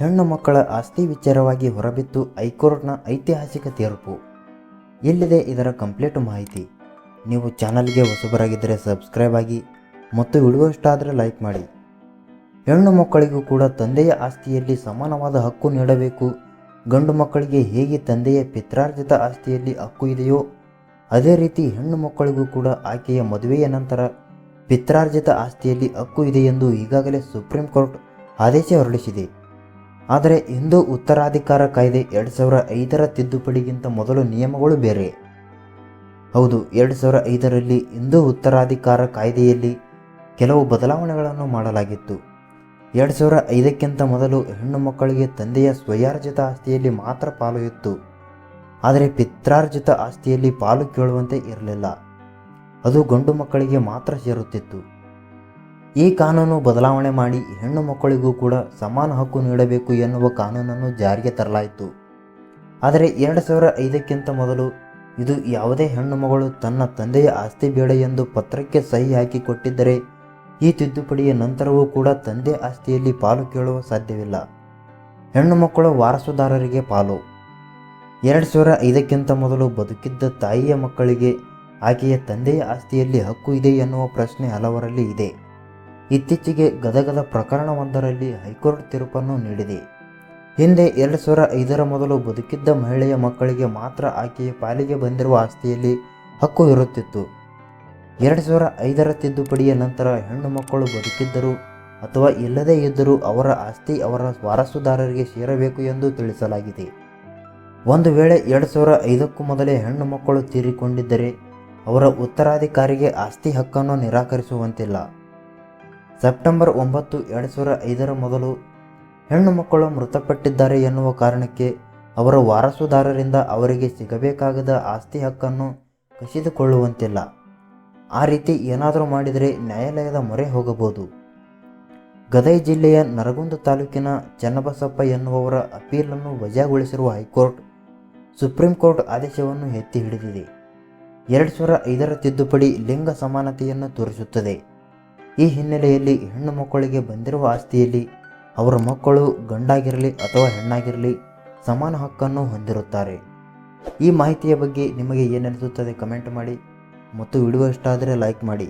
ಹೆಣ್ಣು ಮಕ್ಕಳ ಆಸ್ತಿ ವಿಚಾರವಾಗಿ ಹೊರಬಿತ್ತು ಹೈಕೋರ್ಟ್ನ ಐತಿಹಾಸಿಕ ತೀರ್ಪು. ಎಲ್ಲಿದೆ ಇದರ ಕಂಪ್ಲೀಟ್ ಮಾಹಿತಿ. ನೀವು ಚಾನಲ್ಗೆ ಹೊಸಬರಾಗಿದ್ದರೆ ಸಬ್ಸ್ಕ್ರೈಬ್ ಆಗಿ ಮತ್ತು ವಿಡಿಯೋ ಇಷ್ಟ ಲೈಕ್ ಮಾಡಿ. ಹೆಣ್ಣು ಮಕ್ಕಳಿಗೂ ಕೂಡ ತಂದೆಯ ಆಸ್ತಿಯಲ್ಲಿ ಸಮಾನವಾದ ಹಕ್ಕು ನೀಡಬೇಕು. ಗಂಡು ಮಕ್ಕಳಿಗೆ ಹೇಗೆ ತಂದೆಯ ಪಿತ್ರಾರ್ಜಿತ ಆಸ್ತಿಯಲ್ಲಿ ಹಕ್ಕು ಇದೆಯೋ, ಅದೇ ರೀತಿ ಹೆಣ್ಣು ಮಕ್ಕಳಿಗೂ ಕೂಡ ಆಕೆಯ ಮದುವೆಯ ನಂತರ ಪಿತ್ರಾರ್ಜಿತ ಆಸ್ತಿಯಲ್ಲಿ ಹಕ್ಕು ಇದೆ ಎಂದು ಈಗಾಗಲೇ ಸುಪ್ರೀಂ ಕೋರ್ಟ್ ಆದೇಶ ಹೊರಡಿಸಿದೆ. ಆದರೆ ಹಿಂದೂ ಉತ್ತರಾಧಿಕಾರ ಕಾಯ್ದೆ ಎರಡು ಸಾವಿರ ಐದರ ತಿದ್ದುಪಡಿಗಿಂತ ಮೊದಲು ನಿಯಮಗಳು ಬೇರೆ. ಹೌದು, ಎರಡು ಸಾವಿರ ಐದರಲ್ಲಿ ಹಿಂದೂ ಉತ್ತರಾಧಿಕಾರ ಕಾಯ್ದೆಯಲ್ಲಿ ಕೆಲವು ಬದಲಾವಣೆಗಳನ್ನು ಮಾಡಲಾಗಿತ್ತು. ಎರಡು ಸಾವಿರ ಐದಕ್ಕಿಂತ ಮೊದಲು ಹೆಣ್ಣು ಮಕ್ಕಳಿಗೆ ತಂದೆಯ ಸ್ವಯಾರ್ಜಿತ ಆಸ್ತಿಯಲ್ಲಿ ಮಾತ್ರ ಪಾಲು ಇತ್ತು. ಆದರೆ ಪಿತ್ರಾರ್ಜಿತ ಆಸ್ತಿಯಲ್ಲಿ ಪಾಲು ಕೇಳುವಂತೆ ಇರಲಿಲ್ಲ. ಅದು ಗಂಡು ಮಕ್ಕಳಿಗೆ ಮಾತ್ರ ಸೇರುತ್ತಿತ್ತು. ಈ ಕಾನೂನು ಬದಲಾವಣೆ ಮಾಡಿ ಹೆಣ್ಣು ಮಕ್ಕಳಿಗೂ ಕೂಡ ಸಮಾನ ಹಕ್ಕು ನೀಡಬೇಕು ಎನ್ನುವ ಕಾನೂನನ್ನು ಜಾರಿಗೆ ತರಲಾಯಿತು. ಆದರೆ ಎರಡು ಸಾವಿರ ಐದಕ್ಕಿಂತ ಮೊದಲು ಇದು ಯಾವುದೇ ಹೆಣ್ಣು ಮಗಳು ತನ್ನ ತಂದೆಯ ಆಸ್ತಿ ಬೇಡ ಎಂದು ಪತ್ರಕ್ಕೆ ಸಹಿ ಹಾಕಿ ಕೊಟ್ಟಿದ್ದರೆ ಈ ತಿದ್ದುಪಡಿಯ ನಂತರವೂ ಕೂಡ ತಂದೆ ಆಸ್ತಿಯಲ್ಲಿ ಪಾಲು ಕೇಳುವ ಸಾಧ್ಯವಿಲ್ಲ. ಹೆಣ್ಣು ಮಕ್ಕಳು ವಾರಸುದಾರರಿಗೆ ಪಾಲು. ಎರಡು ಸಾವಿರ ಐದಕ್ಕಿಂತ ಮೊದಲು ಬದುಕಿದ್ದ ತಾಯಿಯ ಮಕ್ಕಳಿಗೆ ಆಕೆಯ ತಂದೆಯ ಆಸ್ತಿಯಲ್ಲಿ ಹಕ್ಕು ಇದೆ ಎನ್ನುವ ಪ್ರಶ್ನೆ ಹಲವರಲ್ಲಿ ಇದೆ. ಇತ್ತೀಚೆಗೆ ಗದಗದ ಪ್ರಕರಣವೊಂದರಲ್ಲಿ ಹೈಕೋರ್ಟ್ ತೀರ್ಪನ್ನು ನೀಡಿದೆ. ಹಿಂದೆ ಎರಡು ಸಾವಿರ ಐದರ ಮೊದಲು ಬದುಕಿದ್ದ ಮಹಿಳೆಯ ಮಕ್ಕಳಿಗೆ ಮಾತ್ರ ಆಕೆಯ ಪಾಲಿಗೆ ಬಂದಿರುವ ಆಸ್ತಿಯಲ್ಲಿ ಹಕ್ಕು ಇರುತ್ತಿತ್ತು. ಎರಡು ಸಾವಿರ ಐದರ ತಿದ್ದುಪಡಿಯ ನಂತರ ಹೆಣ್ಣು ಮಕ್ಕಳು ಬದುಕಿದ್ದರು ಅಥವಾ ಇಲ್ಲದೇ ಇದ್ದರೂ ಅವರ ಆಸ್ತಿ ಅವರ ವಾರಸುದಾರರಿಗೆ ಸೇರಬೇಕು ಎಂದು ತಿಳಿಸಲಾಗಿದೆ. ಒಂದು ವೇಳೆ ಎರಡು ಸಾವಿರ ಐದಕ್ಕೂ ಮೊದಲೇ ಹೆಣ್ಣು ಮಕ್ಕಳು ತೀರಿಕೊಂಡಿದ್ದರೆ ಅವರ ಉತ್ತರಾಧಿಕಾರಿಗೆ ಆಸ್ತಿ ಹಕ್ಕನ್ನು ನಿರಾಕರಿಸುವಂತಿಲ್ಲ. ಸೆಪ್ಟೆಂಬರ್ ಒಂಬತ್ತು, ಎರಡು ಸಾವಿರ ಐದರ ಮೊದಲು ಹೆಣ್ಣು ಮಕ್ಕಳು ಮೃತಪಟ್ಟಿದ್ದಾರೆ ಎನ್ನುವ ಕಾರಣಕ್ಕೆ ಅವರ ವಾರಸುದಾರರಿಂದ ಅವರಿಗೆ ಸಿಗಬೇಕಾಗದ ಆಸ್ತಿ ಹಕ್ಕನ್ನು ಕಸಿದುಕೊಳ್ಳುವಂತಿಲ್ಲ. ಆ ರೀತಿ ಏನಾದರೂ ಮಾಡಿದರೆ ನ್ಯಾಯಾಲಯದ ಮೊರೆ ಹೋಗಬಹುದು. ಗದೈ ಜಿಲ್ಲೆಯ ನರಗುಂದ ತಾಲೂಕಿನ ಚನ್ನಬಸಪ್ಪ ಎನ್ನುವವರ ಅಪೀಲನ್ನು ವಜಾಗೊಳಿಸಿರುವ ಹೈಕೋರ್ಟ್ ಸುಪ್ರೀಂ ಕೋರ್ಟ್ ಆದೇಶವನ್ನು ಎತ್ತಿ ಹಿಡಿದಿದೆ. ಎರಡು ಸಾವಿರ ಐದರ ತಿದ್ದುಪಡಿ ಲಿಂಗ ಸಮಾನತೆಯನ್ನು ತೋರಿಸುತ್ತದೆ. ಈ ಹಿನ್ನೆಲೆಯಲ್ಲಿ ಹೆಣ್ಣು ಮಕ್ಕಳಿಗೆ ಬಂದಿರುವ ಆಸ್ತಿಯಲ್ಲಿ ಅವರ ಮಕ್ಕಳು ಗಂಡಾಗಿರಲಿ ಅಥವಾ ಹೆಣ್ಣಾಗಿರಲಿ ಸಮಾನ ಹಕ್ಕನ್ನು ಹೊಂದಿರುತ್ತಾರೆ. ಈ ಮಾಹಿತಿಯ ಬಗ್ಗೆ ನಿಮಗೆ ಏನೆನಿಸುತ್ತದೆ ಕಮೆಂಟ್ ಮಾಡಿ ಮತ್ತು ವಿಡಿಯೋ ಇಷ್ಟ ಆದರೆ ಲೈಕ್ ಮಾಡಿ.